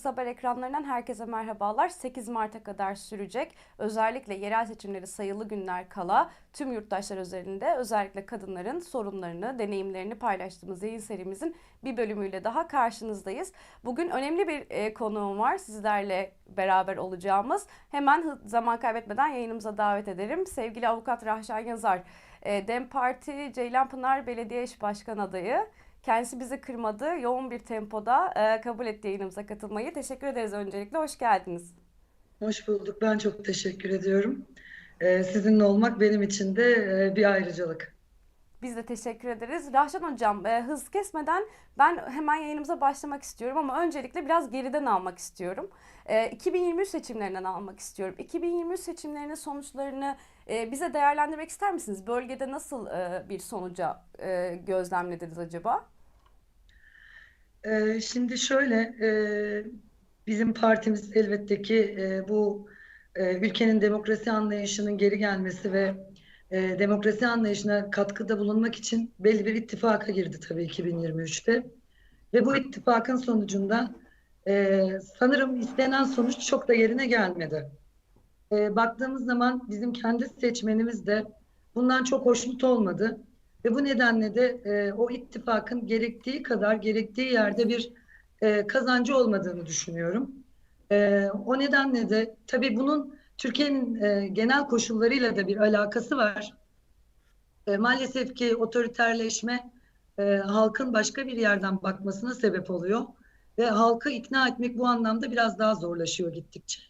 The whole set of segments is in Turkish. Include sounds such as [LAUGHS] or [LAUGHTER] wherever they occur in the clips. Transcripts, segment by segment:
98 Haber ekranlarından herkese merhabalar. 8 Mart'a kadar sürecek özellikle yerel seçimleri sayılı günler kala tüm yurttaşlar üzerinde özellikle kadınların sorunlarını, deneyimlerini paylaştığımız yayın serimizin bir bölümüyle daha karşınızdayız. Bugün önemli bir e, konuğum var sizlerle beraber olacağımız. Hemen zaman kaybetmeden yayınımıza davet ederim. Sevgili avukat Rahşan Yazar, e, DEM Parti Ceylanpınar Belediye İş Başkan adayı. Kendisi bizi kırmadı. Yoğun bir tempoda e, kabul etti yayınımıza katılmayı. Teşekkür ederiz öncelikle. Hoş geldiniz. Hoş bulduk. Ben çok teşekkür ediyorum. Ee, sizinle olmak benim için de e, bir ayrıcalık. Biz de teşekkür ederiz. Rahşan Hocam, e, hız kesmeden ben hemen yayınımıza başlamak istiyorum ama öncelikle biraz geriden almak istiyorum. E, 2023 seçimlerinden almak istiyorum. 2023 seçimlerinin sonuçlarını e, bize değerlendirmek ister misiniz? Bölgede nasıl e, bir sonuca e, gözlemlediniz acaba? Ee, şimdi şöyle, e, bizim partimiz elbette ki e, bu e, ülkenin demokrasi anlayışının geri gelmesi ve e, demokrasi anlayışına katkıda bulunmak için belli bir ittifaka girdi tabii 2023'te. Ve bu ittifakın sonucunda e, sanırım istenen sonuç çok da yerine gelmedi. E, baktığımız zaman bizim kendi seçmenimiz de bundan çok hoşnut olmadı. Ve bu nedenle de e, o ittifakın gerektiği kadar gerektiği yerde bir e, kazancı olmadığını düşünüyorum. E, o nedenle de tabii bunun Türkiye'nin e, genel koşullarıyla da bir alakası var. E, maalesef ki otoriterleşme e, halkın başka bir yerden bakmasına sebep oluyor ve halkı ikna etmek bu anlamda biraz daha zorlaşıyor gittikçe.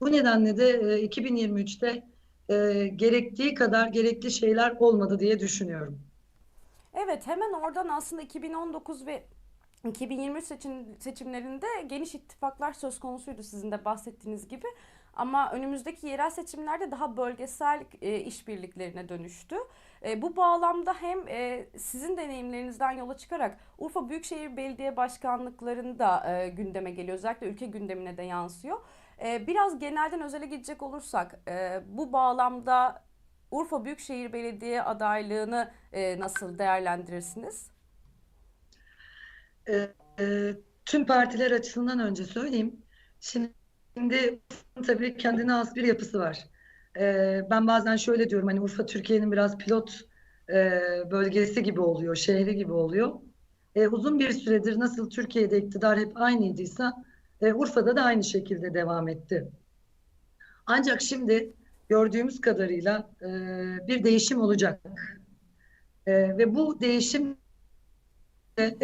Bu nedenle de e, 2023'te e, gerektiği kadar gerekli şeyler olmadı diye düşünüyorum. Evet, hemen oradan aslında 2019 ve 2023 seçim, seçimlerinde geniş ittifaklar söz konusuydu sizin de bahsettiğiniz gibi. Ama önümüzdeki yerel seçimlerde daha bölgesel e, işbirliklerine dönüştü. E, bu bağlamda hem e, sizin deneyimlerinizden yola çıkarak Urfa Büyükşehir Belediye Başkanlıklarında e, gündeme geliyor. Özellikle ülke gündemine de yansıyor. E, biraz genelden özele gidecek olursak e, bu bağlamda Urfa Büyükşehir Belediye adaylığını e, nasıl değerlendirirsiniz? E, e, tüm partiler açısından önce söyleyeyim. Şimdi tabii kendine has bir yapısı var. E, ben bazen şöyle diyorum hani Urfa Türkiye'nin biraz pilot e, bölgesi gibi oluyor, şehri gibi oluyor. E, uzun bir süredir nasıl Türkiye'de iktidar hep aynıydıysa e, Urfa'da da aynı şekilde devam etti. Ancak şimdi gördüğümüz kadarıyla e, bir değişim olacak. E, ve bu değişim e,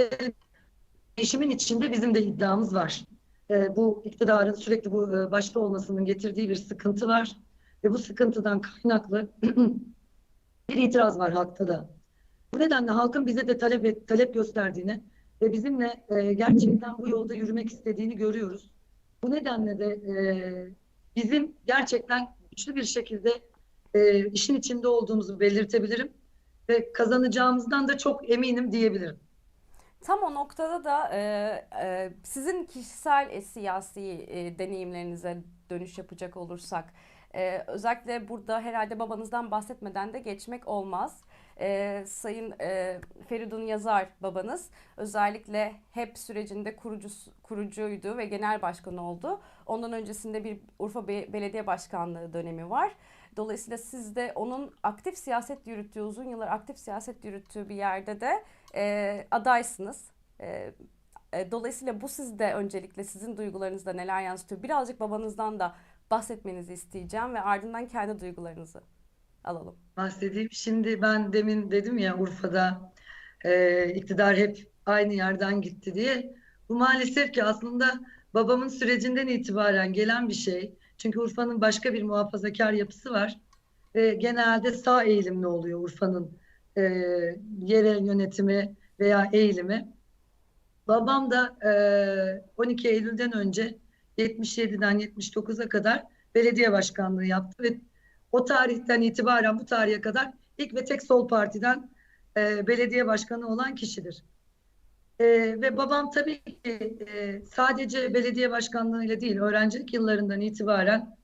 değişimin içinde bizim de iddiamız var. E, bu iktidarın sürekli bu e, başta olmasının getirdiği bir sıkıntı var. Ve bu sıkıntıdan kaynaklı [CLEARS THROAT] bir itiraz var halkta da. Bu nedenle halkın bize de talep, et- talep gösterdiğini ve bizimle e, gerçekten bu yolda yürümek istediğini görüyoruz. Bu nedenle de e, bizim gerçekten güçlü bir şekilde e, işin içinde olduğumuzu belirtebilirim ve kazanacağımızdan da çok eminim diyebilirim. Tam o noktada da e, e, sizin kişisel e, siyasi e, deneyimlerinize dönüş yapacak olursak, e, özellikle burada herhalde babanızdan bahsetmeden de geçmek olmaz. E, Sayın e, Feridun Yazar babanız özellikle HEP sürecinde kurucu, kurucuydu ve genel başkan oldu. Ondan öncesinde bir Urfa Be- Belediye Başkanlığı dönemi var. Dolayısıyla siz de onun aktif siyaset yürüttüğü, uzun yıllar aktif siyaset yürüttüğü bir yerde de e, adaysınız. E, e, dolayısıyla bu sizde öncelikle sizin duygularınızda neler yansıtıyor? Birazcık babanızdan da bahsetmenizi isteyeceğim ve ardından kendi duygularınızı alalım. bahsedeyim. Şimdi ben demin dedim ya Urfa'da e, iktidar hep aynı yerden gitti diye. Bu maalesef ki aslında babamın sürecinden itibaren gelen bir şey. Çünkü Urfa'nın başka bir muhafazakar yapısı var. Ve genelde sağ eğilimli oluyor Urfa'nın e, yerel yönetimi veya eğilimi. Babam da e, 12 Eylül'den önce 77'den 79'a kadar belediye başkanlığı yaptı ve o tarihten itibaren bu tarihe kadar ilk ve tek sol partiden e, belediye başkanı olan kişidir. E, ve babam tabii ki e, sadece belediye başkanlığıyla değil, öğrencilik yıllarından itibaren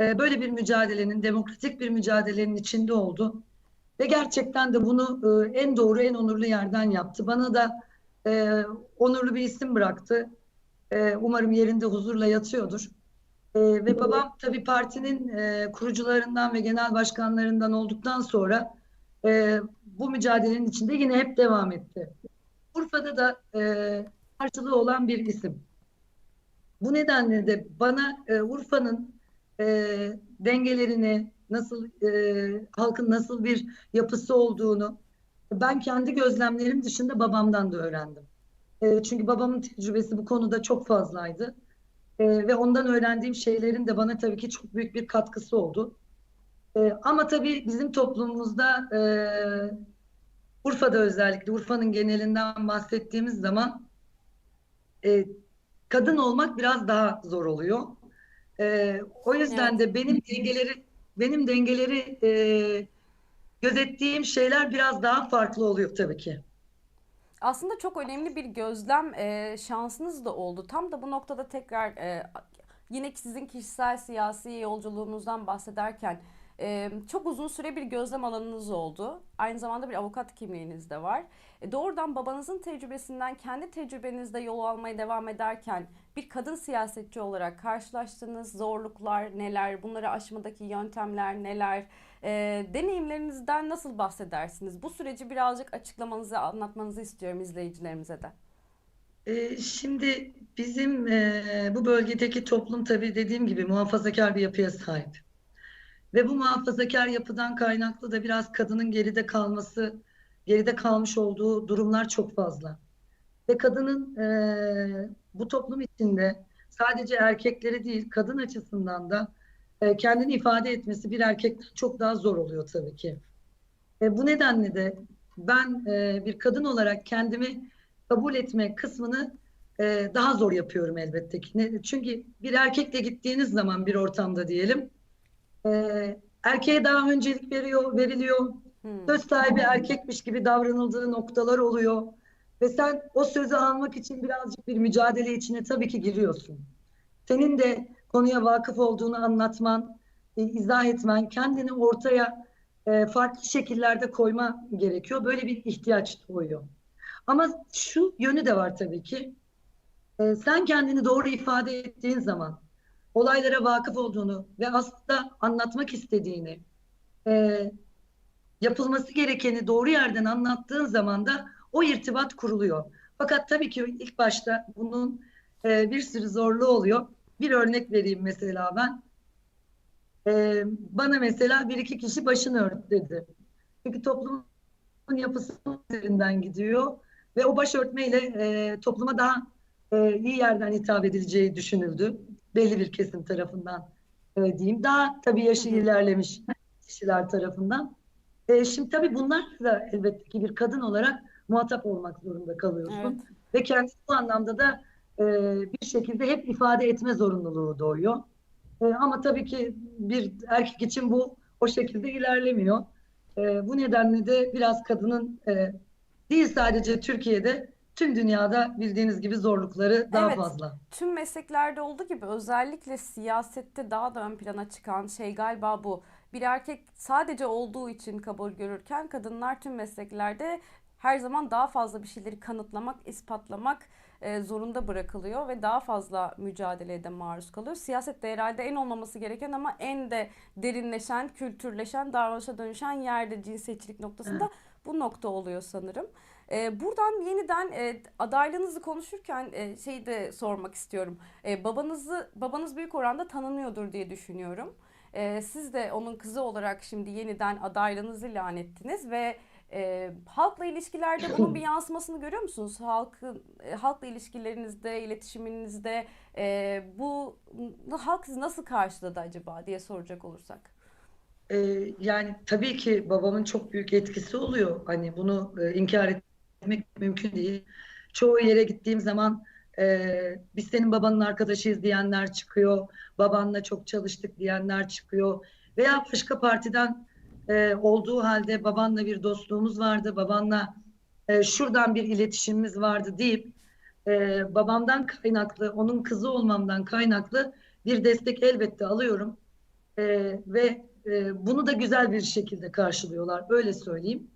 e, böyle bir mücadelenin, demokratik bir mücadelenin içinde oldu. Ve gerçekten de bunu e, en doğru, en onurlu yerden yaptı. Bana da e, onurlu bir isim bıraktı. E, umarım yerinde huzurla yatıyordur. E, ve babam tabii partinin e, kurucularından ve genel başkanlarından olduktan sonra e, bu mücadelenin içinde yine hep devam etti. Urfa'da da e, karşılığı olan bir isim. Bu nedenle de bana e, Urfa'nın e, dengelerini, nasıl e, halkın nasıl bir yapısı olduğunu ben kendi gözlemlerim dışında babamdan da öğrendim. E, çünkü babamın tecrübesi bu konuda çok fazlaydı. E, ve ondan öğrendiğim şeylerin de bana tabii ki çok büyük bir katkısı oldu. E, ama tabii bizim toplumumuzda e, Urfa'da özellikle Urfa'nın genelinden bahsettiğimiz zaman e, kadın olmak biraz daha zor oluyor. E, o yüzden Evet. de benim dengeleri benim dengeleri e, gözettiğim şeyler biraz daha farklı oluyor tabii ki. Aslında çok önemli bir gözlem e, şansınız da oldu. Tam da bu noktada tekrar e, yine sizin kişisel siyasi yolculuğunuzdan bahsederken e, çok uzun süre bir gözlem alanınız oldu. Aynı zamanda bir avukat kimliğiniz de var. E, doğrudan babanızın tecrübesinden kendi tecrübenizde yol almaya devam ederken bir kadın siyasetçi olarak karşılaştığınız zorluklar neler, bunları aşmadaki yöntemler neler, e, deneyimlerinizden nasıl bahsedersiniz? Bu süreci birazcık açıklamanızı, anlatmanızı istiyorum izleyicilerimize de. E, şimdi bizim e, bu bölgedeki toplum tabii dediğim gibi muhafazakar bir yapıya sahip. Ve bu muhafazakar yapıdan kaynaklı da biraz kadının geride kalması, geride kalmış olduğu durumlar çok fazla. Ve kadının e, bu toplum içinde sadece erkekleri değil, kadın açısından da e, kendini ifade etmesi bir erkekten çok daha zor oluyor tabii ki. E, bu nedenle de ben e, bir kadın olarak kendimi kabul etme kısmını e, daha zor yapıyorum elbette ki. Ne- çünkü bir erkekle gittiğiniz zaman bir ortamda diyelim, e, erkeğe daha öncelik veriyor, veriliyor. Hmm. Söz sahibi erkekmiş gibi davranıldığı noktalar oluyor. Ve sen o sözü almak için birazcık bir mücadele içine tabii ki giriyorsun. Senin de konuya vakıf olduğunu anlatman, e, izah etmen, kendini ortaya e, farklı şekillerde koyma gerekiyor. Böyle bir ihtiyaç doğuyor. Ama şu yönü de var tabii ki. E, sen kendini doğru ifade ettiğin zaman, olaylara vakıf olduğunu ve aslında anlatmak istediğini, yapılması gerekeni doğru yerden anlattığın zaman da o irtibat kuruluyor. Fakat tabii ki ilk başta bunun e, bir sürü zorluğu oluyor. Bir örnek vereyim mesela ben. E, bana mesela bir iki kişi başını ört dedi. Çünkü toplumun yapısı üzerinden gidiyor ve o başörtmeyle e, topluma daha e, iyi yerden hitap edileceği düşünüldü. Belli bir kesim tarafından e, diyeyim. Daha tabii yaşı ilerlemiş kişiler tarafından. E, şimdi tabii bunlar da elbette ki bir kadın olarak muhatap olmak zorunda kalıyorsun. Evet. Ve kendini bu anlamda da e, bir şekilde hep ifade etme zorunluluğu doğuyor. E, ama tabii ki bir erkek için bu o şekilde ilerlemiyor. E, bu nedenle de biraz kadının e, değil sadece Türkiye'de tüm dünyada bildiğiniz gibi zorlukları daha Evet. fazla. Tüm mesleklerde olduğu gibi özellikle siyasette daha da ön plana çıkan şey galiba bu. Bir erkek sadece olduğu için kabul görürken kadınlar tüm mesleklerde her zaman daha fazla bir şeyleri kanıtlamak, ispatlamak e, zorunda bırakılıyor ve daha fazla mücadeleye de maruz kalıyor. Siyasette herhalde en olmaması gereken ama en de derinleşen, kültürleşen, davranışa dönüşen yerde cinsiyetçilik noktasında bu nokta oluyor sanırım. Ee, buradan yeniden e, adaylığınızı konuşurken e, şeyi de sormak istiyorum. E, babanızı babanız büyük oranda tanınıyordur diye düşünüyorum. E, siz de onun kızı olarak şimdi yeniden adaylığınızı ilan ettiniz ve e, halkla ilişkilerde bunun bir [CLEARS THROAT] yansımasını görüyor musunuz? Halkın e, halkla ilişkilerinizde, iletişiminizde e, bu halk sizi nasıl karşıladı acaba diye soracak olursak. E, yani tabii ki babamın çok büyük etkisi oluyor. Hani bunu e, inkar etmek mümkün değil. Çoğu yere gittiğim zaman e, biz senin babanın arkadaşıyız diyenler çıkıyor. Babanla çok çalıştık diyenler çıkıyor. Veya başka partiden e, olduğu halde babanla bir dostluğumuz vardı. Babanla e, şuradan bir iletişimimiz vardı deyip e, babamdan kaynaklı, onun kızı olmamdan kaynaklı bir destek elbette alıyorum. E, ve e, bunu da güzel bir şekilde karşılıyorlar. Öyle söyleyeyim.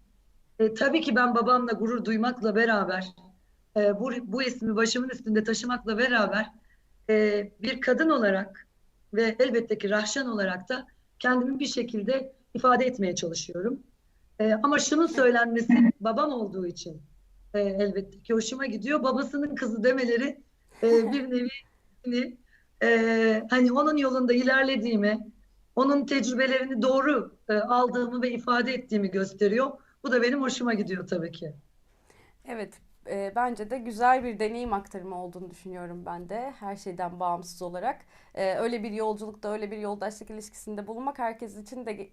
E, tabii ki ben babamla gurur duymakla beraber e, bu, bu ismi başımın üstünde taşımakla beraber e, bir kadın olarak ve elbette ki Rahşan olarak da kendimi bir şekilde ifade etmeye çalışıyorum. E, ama şunun söylenmesi [LAUGHS] babam olduğu için e, elbette ki hoşuma gidiyor. Babasının kızı demeleri e, [LAUGHS] bir nevi hani, e, hani onun yolunda ilerlediğimi, onun tecrübelerini doğru e, aldığımı ve ifade ettiğimi gösteriyor. Bu da benim hoşuma gidiyor tabii ki. Evet, e, bence de güzel bir deneyim aktarımı olduğunu düşünüyorum ben de her şeyden bağımsız olarak. E, öyle bir yolculukta, öyle bir yoldaşlık ilişkisinde bulunmak herkes için de e,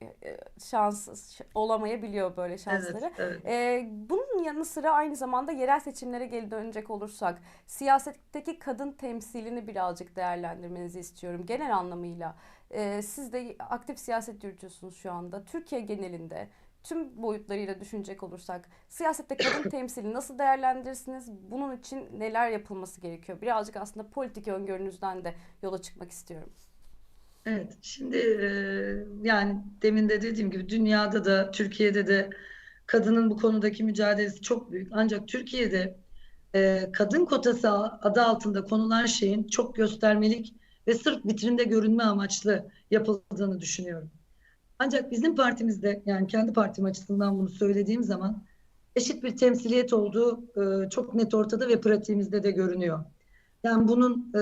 şans ş- olamayabiliyor böyle Evet, şansları. evet. E, bunun yanı sıra aynı zamanda yerel seçimlere geri dönecek olursak siyasetteki kadın temsilini birazcık değerlendirmenizi istiyorum genel anlamıyla. E, siz de aktif siyaset yürütüyorsunuz şu anda. Türkiye genelinde tüm boyutlarıyla düşünecek olursak siyasette kadın [COUGHS] temsili nasıl değerlendirirsiniz? Bunun için neler yapılması gerekiyor? Birazcık aslında politik öngörünüzden de yola çıkmak istiyorum. Evet, şimdi e, yani demin de dediğim gibi dünyada da Türkiye'de de kadının bu konudaki mücadelesi çok büyük. Ancak Türkiye'de e, kadın kotası adı altında konulan şeyin çok göstermelik ve sırf vitrinde görünme amaçlı yapıldığını düşünüyorum. Ancak bizim partimizde yani kendi partim açısından bunu söylediğim zaman eşit bir temsiliyet olduğu e, çok net ortada ve pratiğimizde de görünüyor. Yani bunun e,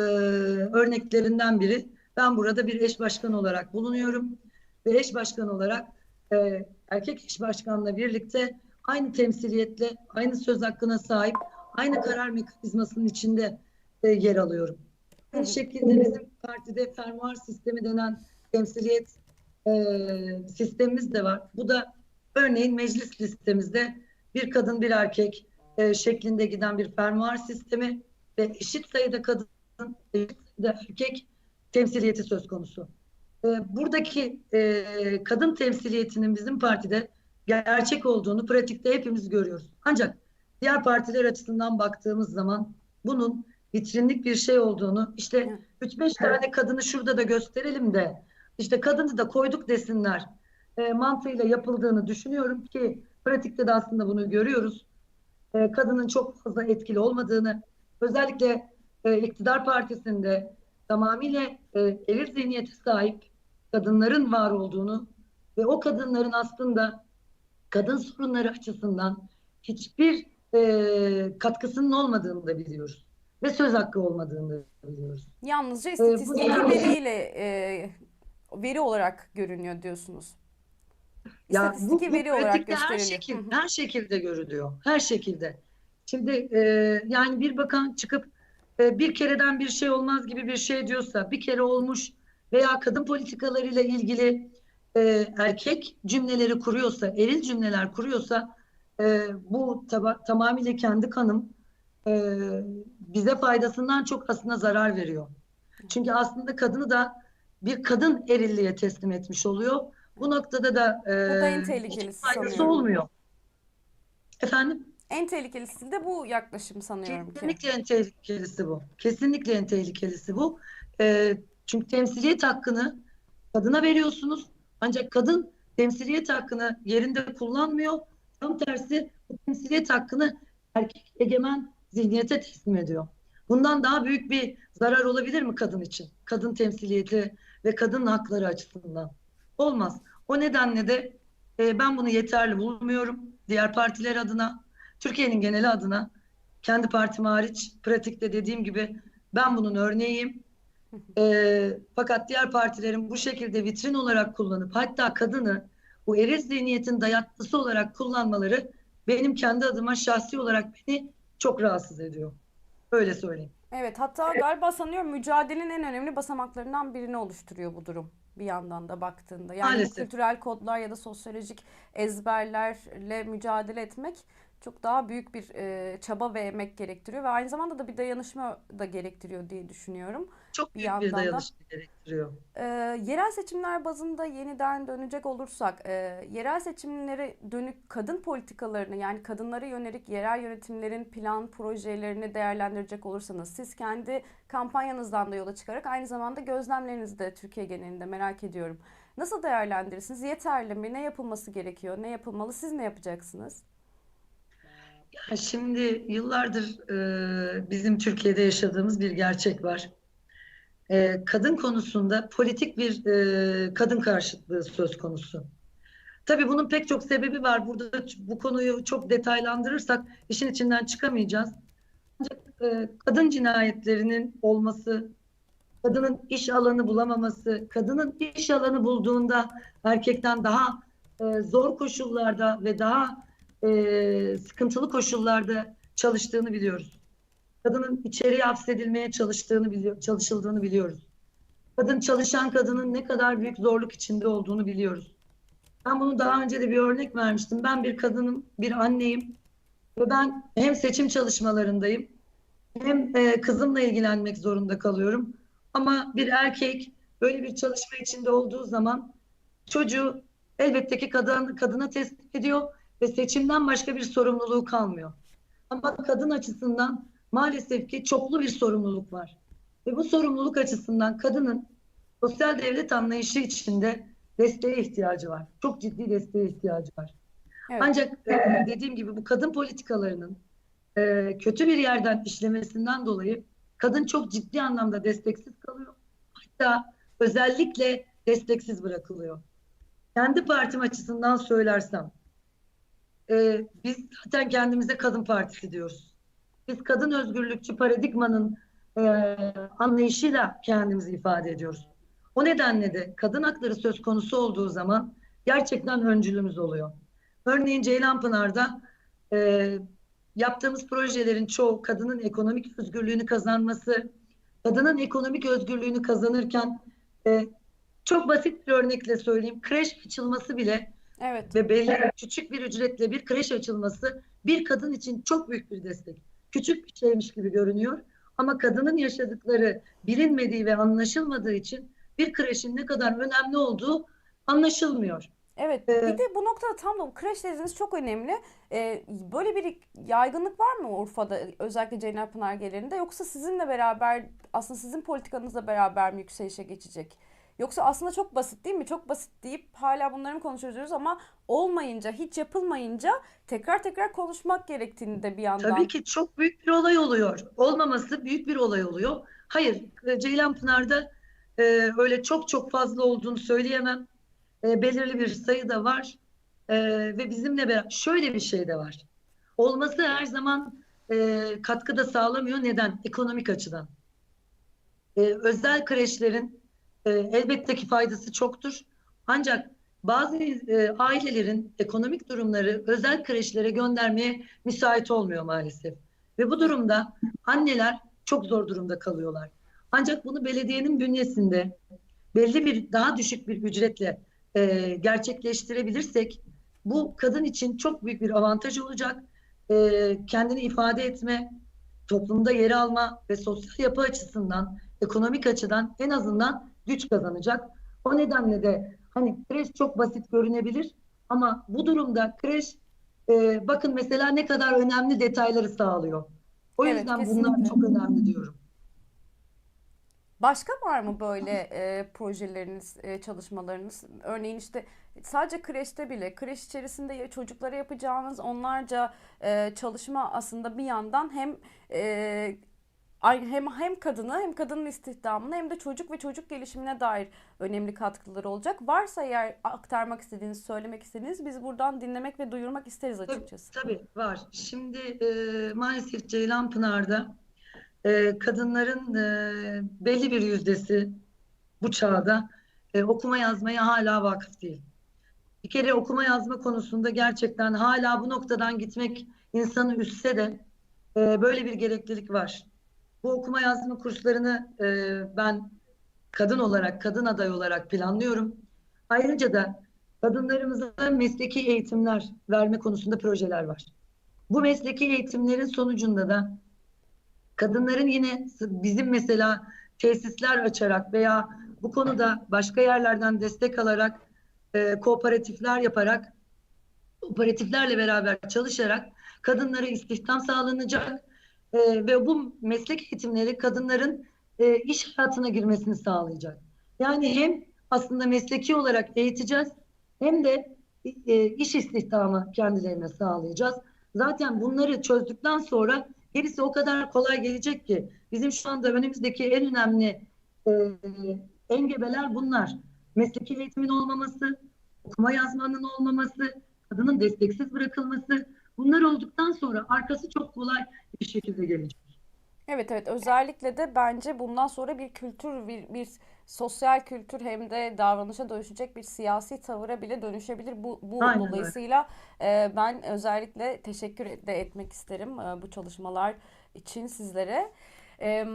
örneklerinden biri ben burada bir eş başkan olarak bulunuyorum ve eş başkan olarak e, erkek eş başkanla birlikte aynı temsiliyetle, aynı söz hakkına sahip, aynı karar mekanizmasının içinde e, yer alıyorum. Aynı şekilde bizim partide fermuar sistemi denen temsiliyet e, sistemimiz de var. Bu da örneğin meclis listemizde bir kadın bir erkek e, şeklinde giden bir fermuar sistemi ve eşit sayıda kadın, eşit sayıda erkek temsiliyeti söz konusu. E, buradaki e, kadın temsiliyetinin bizim partide gerçek olduğunu pratikte hepimiz görüyoruz. Ancak diğer partiler açısından baktığımız zaman bunun vitrinlik bir şey olduğunu işte 3-5 tane kadını şurada da gösterelim de işte kadını da koyduk desinler e, mantığıyla yapıldığını düşünüyorum ki pratikte de aslında bunu görüyoruz. E, kadının çok fazla etkili olmadığını özellikle e, iktidar partisinde tamamıyla e, eril zihniyete sahip kadınların var olduğunu ve o kadınların aslında kadın sorunları açısından hiçbir e, katkısının olmadığını da biliyoruz. Ve söz hakkı olmadığını da biliyoruz. Yalnızca E, bu istatistik veriyle e, veri olarak görünüyor diyorsunuz. Ya bu, bu veri olarak her gösteriliyor. şekil, her şekilde görülüyor. Her şekilde. Şimdi e, yani bir bakan çıkıp e, bir kereden bir şey olmaz gibi bir şey diyorsa, bir kere olmuş veya kadın politikalarıyla ilgili e, erkek cümleleri kuruyorsa, eril cümleler kuruyorsa e, bu taba- tamamıyla kendi kanım e, bize faydasından çok aslında zarar veriyor. Çünkü aslında kadını da bir kadın erilliğe teslim etmiş oluyor. Bu noktada da Bu da en e, tehlikelisi hiç faydası sanıyorum. olmuyor. Efendim? En tehlikelisi de bu yaklaşım sanıyorum ki. Kesinlikle en tehlikelisi bu. Kesinlikle en tehlikelisi bu. Ee, çünkü temsiliyet hakkını kadına veriyorsunuz. Ancak kadın temsiliyet hakkını yerinde kullanmıyor. Tam tersi bu temsiliyet hakkını erkek egemen zihniyete teslim ediyor. Bundan daha büyük bir zarar olabilir mi kadın için? Kadın temsiliyeti ve kadın hakları açısından. Olmaz. O nedenle de e, ben bunu yeterli bulmuyorum. Diğer partiler adına, Türkiye'nin geneli adına, kendi partim hariç, pratikte dediğim gibi ben bunun örneğiyim. [LAUGHS] E, fakat diğer partilerin bu şekilde vitrin olarak kullanıp hatta kadını bu eril zihniyetin dayatması olarak kullanmaları benim kendi adıma şahsi olarak beni çok rahatsız ediyor. Öyle söyleyeyim. Evet, hatta galiba sanıyorum mücadelenin en önemli basamaklarından birini oluşturuyor bu durum bir yandan da baktığında. Yani Maalesef. kültürel kodlar ya da sosyolojik ezberlerle mücadele etmek çok daha büyük bir e, çaba ve emek gerektiriyor ve aynı zamanda da bir dayanışma da gerektiriyor diye düşünüyorum. Çok Bir büyük bir yandan da dayanışma gerektiriyor. e, yerel seçimler bazında yeniden dönecek olursak, e, yerel seçimlere dönük kadın politikalarını yani kadınlara yönelik yerel yönetimlerin plan projelerini değerlendirecek olursanız, siz kendi kampanyanızdan da yola çıkarak aynı zamanda gözlemlerinizi de Türkiye genelinde merak ediyorum. Nasıl değerlendirirsiniz? Yeterli mi? Ne yapılması gerekiyor? Ne yapılmalı? Siz ne yapacaksınız? Ya Şimdi yıllardır e, bizim Türkiye'de yaşadığımız bir gerçek var. E, kadın konusunda politik bir e, kadın karşıtlığı söz konusu. Tabii bunun pek çok sebebi var. Burada bu konuyu çok detaylandırırsak işin içinden çıkamayacağız. Ancak e, kadın cinayetlerinin olması, kadının iş alanı bulamaması, kadının iş alanı bulduğunda erkekten daha e, zor koşullarda ve daha e, sıkıntılı koşullarda çalıştığını biliyoruz. Kadının içeriye hapsedilmeye çalıştığını biliyor, çalışıldığını biliyoruz. Kadın çalışan kadının ne kadar büyük zorluk içinde olduğunu biliyoruz. Ben bunu daha önce de bir örnek vermiştim. Ben bir kadınım, bir anneyim ve ben hem seçim çalışmalarındayım hem e, kızımla ilgilenmek zorunda kalıyorum. Ama bir erkek böyle bir çalışma içinde olduğu zaman çocuğu elbette ki kadın, kadına teslim ediyor ve seçimden başka bir sorumluluğu kalmıyor. Ama kadın açısından maalesef ki çoklu bir sorumluluk var. Ve bu sorumluluk açısından kadının sosyal devlet anlayışı içinde desteğe ihtiyacı var. Çok ciddi desteğe ihtiyacı var. Evet. Ancak e, dediğim gibi bu kadın politikalarının e, kötü bir yerden işlemesinden dolayı kadın çok ciddi anlamda desteksiz kalıyor. Hatta özellikle desteksiz bırakılıyor. Kendi partim açısından söylersem, e, biz zaten kendimize kadın partisi diyoruz. Biz kadın özgürlükçü paradigmanın e, anlayışıyla kendimizi ifade ediyoruz. O nedenle de kadın hakları söz konusu olduğu zaman gerçekten öncülümüz oluyor. Örneğin Ceylanpınar'da e, yaptığımız projelerin çoğu kadının ekonomik özgürlüğünü kazanması, kadının ekonomik özgürlüğünü kazanırken e, çok basit bir örnekle söyleyeyim. Kreş açılması bile Evet. ve belli küçük bir ücretle bir kreş açılması bir kadın için çok büyük bir destek. Küçük bir şeymiş gibi görünüyor ama kadının yaşadıkları bilinmediği ve anlaşılmadığı için bir kreşin ne kadar önemli olduğu anlaşılmıyor. Evet, Ee, bir de bu noktada tam da kreş dediğiniz çok önemli. Ee, böyle bir yaygınlık var mı Urfa'da özellikle Ceynepınar genelinde yoksa sizinle beraber aslında sizin politikanızla beraber mi yükselişe geçecek? Yoksa aslında çok basit değil mi? Çok basit deyip hala bunları mı konuşuyoruz ama olmayınca, hiç yapılmayınca tekrar tekrar konuşmak gerektiğini de bir Tabii yandan. ki çok büyük bir olay oluyor. Olmaması büyük bir olay oluyor. Hayır, e, Ceylanpınar'da e, öyle çok çok fazla olduğunu söyleyemem. E, belirli bir sayı da var. E, ve bizimle beraber şöyle bir şey de var. Olması her zaman e, katkı da sağlamıyor. Neden? Ekonomik açıdan. E, özel kreşlerin e, elbette ki faydası çoktur. Ancak bazı e, ailelerin ekonomik durumları özel kreşlere göndermeye müsait olmuyor maalesef. Ve bu durumda anneler çok zor durumda kalıyorlar. Ancak bunu belediyenin bünyesinde belli bir daha düşük bir ücretle e, gerçekleştirebilirsek bu kadın için çok büyük bir avantaj olacak. E, kendini ifade etme, toplumda yer alma ve sosyal yapı açısından, ekonomik açıdan en azından güç kazanacak. O nedenle de hani kreş çok basit görünebilir ama bu durumda kreş e, bakın mesela ne kadar önemli detayları sağlıyor. O Evet, yüzden bunlar kesinlikle. çok önemli diyorum. Başka var mı böyle e, projeleriniz, e, çalışmalarınız? Örneğin işte sadece kreşte bile, kreş içerisinde ya- çocuklara yapacağınız onlarca e, çalışma aslında bir yandan hem e, hem hem kadını hem kadının istihdamını hem de çocuk ve çocuk gelişimine dair önemli katkıları olacak. Varsa eğer aktarmak istediğiniz, söylemek istediğiniz biz buradan dinlemek ve duyurmak isteriz Tabii, açıkçası. tabii var. Şimdi e, maalesef Ceylanpınar'da e, kadınların e, belli bir yüzdesi bu çağda e, okuma yazmaya hala vakıf değil. Bir kere okuma yazma konusunda gerçekten hala bu noktadan gitmek insanı üzse de e, böyle bir gereklilik var. Bu okuma yazma kurslarını e, ben kadın olarak, kadın aday olarak planlıyorum. Ayrıca da kadınlarımıza mesleki eğitimler verme konusunda projeler var. Bu mesleki eğitimlerin sonucunda da kadınların yine bizim mesela tesisler açarak veya bu konuda başka yerlerden destek alarak e, kooperatifler yaparak kooperatiflerle beraber çalışarak kadınlara istihdam sağlanacak e, ve bu meslek eğitimleri kadınların e, iş hayatına girmesini sağlayacak. Yani hem aslında mesleki olarak eğiteceğiz hem de e, iş istihdamı kendilerine sağlayacağız. Zaten bunları çözdükten sonra gerisi o kadar kolay gelecek ki bizim şu anda önümüzdeki en önemli e, engebeler bunlar. Mesleki eğitimin olmaması, okuma yazmanın olmaması, kadının desteksiz bırakılması. Bunlar olduktan sonra arkası çok kolay bir şekilde gelecek. Evet evet özellikle de bence bundan sonra bir kültür bir, bir sosyal kültür hem de davranışa dönüşecek bir siyasi tavıra bile dönüşebilir. Bu, bu Aynen dolayısıyla e, ben özellikle teşekkür de etmek isterim e, bu çalışmalar için sizlere. E,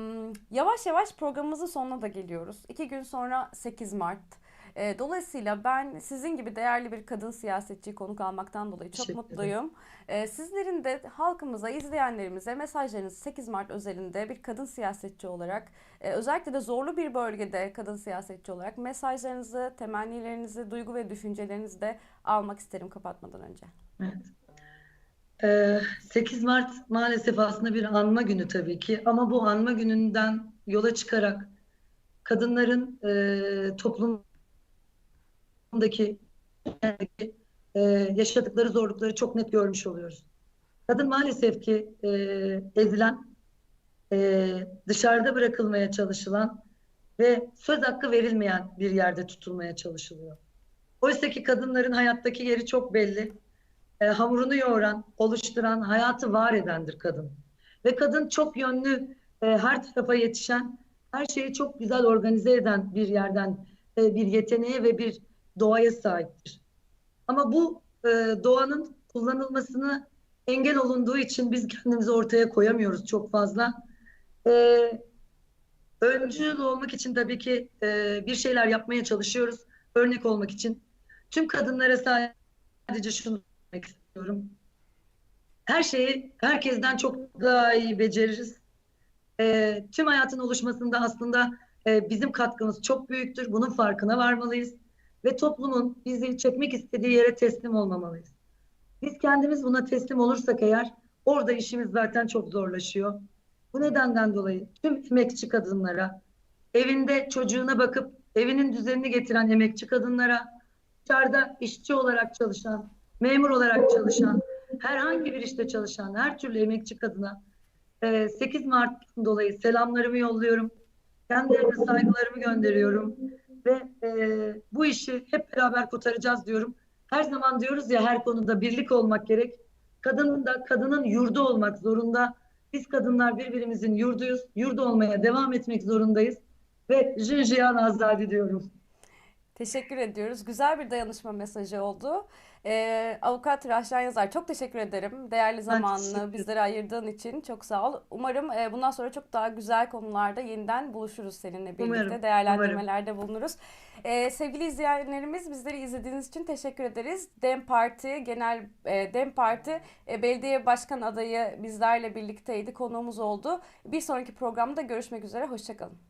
yavaş yavaş programımızın sonuna da geliyoruz. İki gün sonra 8 Mart. E, dolayısıyla ben sizin gibi değerli bir kadın siyasetçiyi konuk almaktan dolayı çok mutluyum. Ee, sizlerin de halkımıza, izleyenlerimize mesajlarınızı 8 Mart özelinde bir kadın siyasetçi olarak, e, özellikle de zorlu bir bölgede kadın siyasetçi olarak mesajlarınızı, temennilerinizi, duygu ve düşüncelerinizi de almak isterim kapatmadan önce. Evet. Ee, 8 Mart maalesef aslında bir anma günü tabii ki ama bu anma gününden yola çıkarak kadınların e, toplumdaki e, yaşadıkları zorlukları çok net görmüş oluyoruz. Kadın maalesef ki e, ezilen, e, dışarıda bırakılmaya çalışılan ve söz hakkı verilmeyen bir yerde tutulmaya çalışılıyor. Oysa ki kadınların hayattaki yeri çok belli e, hamurunu yoğuran, oluşturan, hayatı var edendir kadın. Ve kadın çok yönlü, e, her tarafa yetişen, her şeyi çok güzel organize eden bir yerden e, bir yeteneğe ve bir doğaya sahiptir. Ama bu e, doğanın kullanılmasını engel olunduğu için biz kendimizi ortaya koyamıyoruz çok fazla. E, öncül olmak için tabii ki e, bir şeyler yapmaya çalışıyoruz. Örnek olmak için. Tüm kadınlara sadece şunu demek istiyorum. Her şeyi herkesten çok daha iyi beceririz. Ee, tüm hayatın oluşmasında aslında e, bizim katkımız çok büyüktür. Bunun farkına varmalıyız. Ve toplumun bizi çekmek istediği yere teslim olmamalıyız. Biz kendimiz buna teslim olursak eğer orada işimiz zaten çok zorlaşıyor. Bu nedenden dolayı tüm emekçi kadınlara, evinde çocuğuna bakıp evinin düzenini getiren emekçi kadınlara, dışarıda işçi olarak çalışan, memur olarak çalışan, herhangi bir işte çalışan her türlü emekçi kadına e, 8 Mart dolayı selamlarımı yolluyorum. Kendilerine saygılarımı gönderiyorum. Ve e, bu işi hep beraber kurtaracağız diyorum. Her zaman diyoruz ya her konuda birlik olmak gerek. Kadının da kadının yurdu olmak zorunda. Biz kadınlar birbirimizin yurduyuz. Yurdu olmaya devam etmek zorundayız. Ve Jinjiyan Azadi diyorum. Teşekkür ediyoruz. Güzel bir dayanışma mesajı oldu. Ee, Avukat Rahşan Yazar çok teşekkür ederim. Değerli zamanını bizlere ayırdığın için çok sağ ol. Umarım e, bundan sonra çok daha güzel konularda yeniden buluşuruz seninle birlikte. Umarım, umarım. Değerlendirmelerde bulunuruz. Ee, sevgili izleyenlerimiz bizleri izlediğiniz için teşekkür ederiz. DEM Parti Genel e, DEM Parti e, Belediye Başkan adayı bizlerle birlikteydi. Konuğumuz oldu. Bir sonraki programda görüşmek üzere. Hoşçakalın.